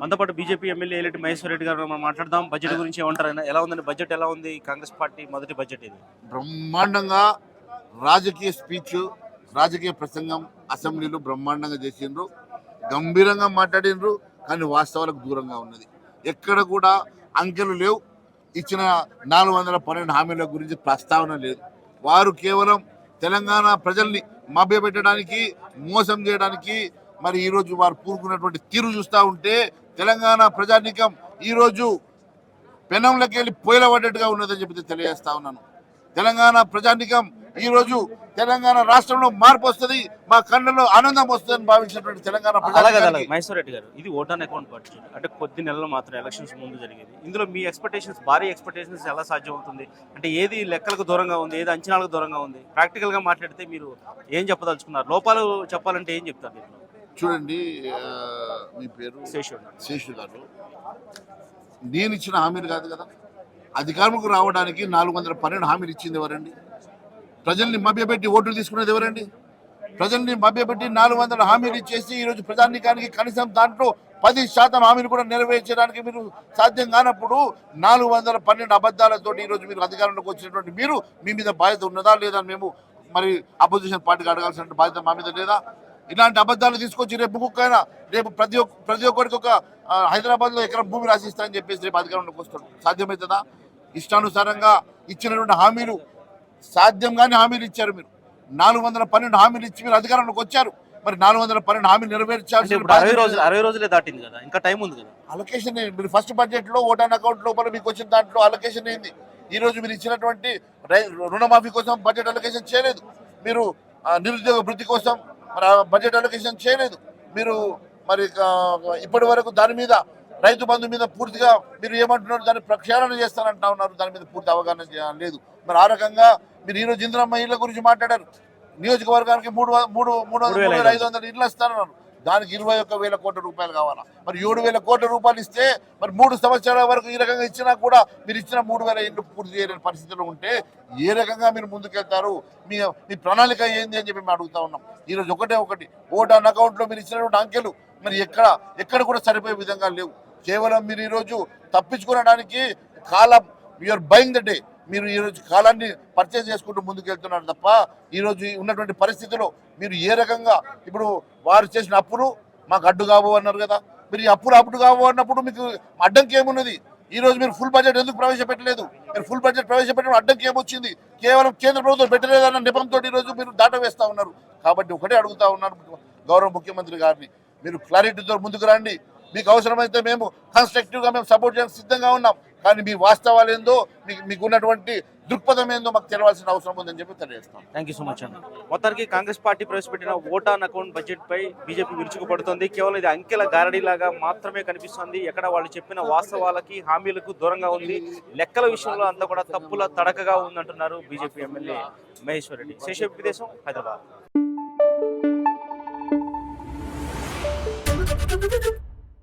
మనతో పాటు BJP MLA Eleti Maheshwara Reddy గారు మనం మాట్లాడదాం. బడ్జెట్ గురించి ఏమంటారు ఆయన? ఎలా ఉందండి? బడ్జెట్ ఎలా ఉంది? కాంగ్రెస్ పార్టీ మొదటి బడ్జెట్ ఇది బ్రహ్మాండంగా రాజకీయ స్పీచ్ రాజకీయ ప్రసంగం అసెంబ్లీలో బ్రహ్మాండంగా చేసిండ్రు. గంభీరంగా మాట్లాడినరు కానీ వాస్తవాలకు దూరంగా ఉన్నది. ఎక్కడ కూడా అంకెలు లేవు. ఇచ్చిన నాలుగు వందల పన్నెండు హామీల గురించి ప్రస్తావన లేదు. వారు కేవలం తెలంగాణ ప్రజల్ని మభ్యపెట్టడానికి మోసం చేయడానికి మరి ఈరోజు వారు పూరుకున్నటువంటి తీరు చూస్తూ ఉంటే తెలంగాణ ప్రజానీకం ఈరోజు పెనంలోకి వెళ్ళి పొయ్యిల పడ్డట్టుగా ఉన్నదని చెప్పి తెలియజేస్తా ఉన్నాను. తెలంగాణ ప్రజానికం ఈ రోజు తెలంగాణ రాష్ట్రంలో మార్పు వస్తుంది మా కళ్ళలో ఆనందం వస్తుందని భావించినటువంటి తెలంగాణ మహేశ్వర రెడ్డి గారు ఇది ఓటాన్ అకౌంట్ బడ్జెట్ అంటే కొద్ది నెలలు మాత్రం ఎలక్షన్స్ ముందు జరిగేది. ఇందులో మీ ఎక్స్పెక్టేషన్స్ భారీ ఎక్స్పెక్టేషన్స్ ఎలా సాధ్యం అవుతుంది అంటే ఏది లెక్కలకు దూరంగా ఉంది ఏది అంచనాలకు దూరంగా ఉంది? ప్రాక్టికల్గా మాట్లాడితే మీరు ఏం చెప్పదలుచుకున్నారు? లోపాలు చెప్పాలంటే ఏం చెప్తారు చూడండి మీ పేరు? శేషు. గారు. నేను ఇచ్చిన హామీలు కాదు కదా? అధికారంకు రావడానికి నాలుగు వందల పన్నెండు హామీలు ఇచ్చింది ఎవరండి? ప్రజల్ని మభ్యపెట్టి ఓట్లు తీసుకునేది ఎవరండి? ప్రజల్ని మభ్యపెట్టి నాలుగు వందల హామీలు ఇచ్చేసి ఈరోజు ప్రజానీకానికి కనీసం దాంట్లో పది శాతం హామీలు కూడా నెరవేర్చడానికి మీరు సాధ్యం కానప్పుడు నాలుగు వందల పన్నెండు అబద్ధాలతో ఈరోజు మీరు అధికారంలోకి వచ్చినటువంటి మీరు మీ మీద బాధ్యత ఉన్నదా లేదా మేము మరి అపోజిషన్ పార్టీకి అడగాల్సిన బాధ్యత మా మీద లేదా? ఇలాంటి అబద్ధాలు తీసుకొచ్చి రేపు ముక్కైనా రేపు ప్రతి ఒక్క ప్రతి ఒక్కరికి ఒక హైదరాబాద్లో ఎకరం భూమి రాసిస్తారని చెప్పేసి రేపు అధికారంలోకి వస్తాడు. సాధ్యమవుతుందా? ఇష్టానుసారంగా ఇచ్చినటువంటి హామీలు సాధ్యంగానే హామీలు ఇచ్చారు మీరు. నాలుగు వందల పన్నెండు హామీలు ఇచ్చి మీరు అధికారంలోకి వచ్చారు. మరి నాలుగు వందల పన్నెండు హామీలు ఇప్పుడు అరవై రోజులు అరవై రోజులే దాటింది కదా. ఇంకా టైం ఉంది కదా. అలొకేషన్ మీరు ఫస్ట్ బడ్జెట్లో ఓటాన్ అకౌంట్ లోపల మీకు వచ్చిన దాంట్లో అలొకేషన్ అయింది ఈ రోజు మీరు ఇచ్చినటువంటి రుణమాఫీ కోసం బడ్జెట్ అలొకేషన్ చేయలేదు. మీరు నిరుద్యోగ వృద్ధి కోసం మరి బడ్జెట్ అలొకేషన్ చేయలేదు. మీరు మరి ఇప్పటి వరకు దాని మీద రైతు బంధు మీద పూర్తిగా మీరు ఏమంటున్నారు దాన్ని ప్రక్షాళన చేస్తానంటా ఉన్నారు దాని మీద పూర్తి అవగాహన లేదు. మరి ఆ రకంగా మీరు ఈ రోజు ఇందిరమ్మ ఇళ్ళ గురించి మాట్లాడారు. నియోజకవర్గానికి మూడు మూడు మూడు వందల- ఐదు వందల. ఇళ్ళు ఇస్తానన్నారు దానికి ఇరవై ఒక్క వేల కోట్ల రూపాయలు కావాలా? మరి ఏడు వేల కోట్ల రూపాయలు ఇస్తే మరి మూడు సంవత్సరాల వరకు ఈ రకంగా ఇచ్చినా కూడా మీరు ఇచ్చిన మూడు వేల ఇళ్ళు పూర్తి చేయలేని పరిస్థితిలో ఉంటే ఏ రకంగా మీరు ముందుకెళ్తారు? మీ మీ ప్రణాళిక ఏంది అని చెప్పి మేము అడుగుతా ఉన్నాం. ఈరోజు ఒకటే ఒకటి. ఓటాన్ అకౌంట్లో మీరు ఇచ్చినటువంటి అంకెలు మరి ఎక్కడ ఎక్కడ కూడా సరిపోయే విధంగా లేవు. కేవలం మీరు ఈరోజు తప్పించుకోవడానికి కాలం you are buying the day మీరు ఈరోజు కాలాన్ని పర్చేజ్ చేసుకుంటూ ముందుకు వెళ్తున్నారు తప్ప ఈరోజు ఉన్నటువంటి పరిస్థితిలో మీరు ఏ రకంగా ఇప్పుడు వారు చేసిన అప్పులు మాకు అడ్డు కాబో అన్నారు కదా. మీరు ఈ అప్పులు అప్పుడు కాబో అన్నప్పుడు మీకు అడ్డంకి ఏమున్నది? ఈరోజు మీరు ఫుల్ బడ్జెట్ ఎందుకు ప్రవేశపెట్టలేదు? మీరు ఫుల్ బడ్జెట్ ప్రవేశపెట్టడం అడ్డంకి ఏమొచ్చింది? కేవలం కేంద్ర ప్రభుత్వం పెట్టలేదన్న నెపంతో ఈ రోజు మీరు దాట వేస్తా ఉన్నారు. కాబట్టి ఒకటే అడుగుతా ఉన్నారు గౌరవ ముఖ్యమంత్రి గారిని. మీరు క్లారిటీతో ముందుకు రండి. మీకు అవసరమైతే మేము కన్స్ట్రక్టివ్గా మేము సపోర్ట్ చేయడానికి సిద్ధంగా ఉన్నాం. కానీ మీ వాస్తవాలు ఏందో మీకు మీకు ఉన్నటువంటి దృక్పథం ఏందో మాకు తెలవాల్సిన అవసరం ఉందని చెప్పి తెలియజేస్తాం. థ్యాంక్ యూ సో మచ్ అన్న మొత్తానికి కాంగ్రెస్ పార్టీ ప్రవేశపెట్టిన ఓటాన్ అకౌంట్ బడ్జెట్ పై బీజేపీ విరుచుకుపడుతోంది. కేవలం ఇది అంకెల గారడీలాగా మాత్రమే కనిపిస్తుంది. ఎక్కడ వాళ్ళు చెప్పిన వాస్తవాలకి హామీలకు దూరంగా ఉంది. లెక్కల విషయంలో అంతా కూడా తప్పుల తడకగా ఉందంటున్నారు బీజేపీ ఎమ్మెల్యే మహేశ్వర్ రెడ్డి. శేషపు దేశం హైదరాబాద్.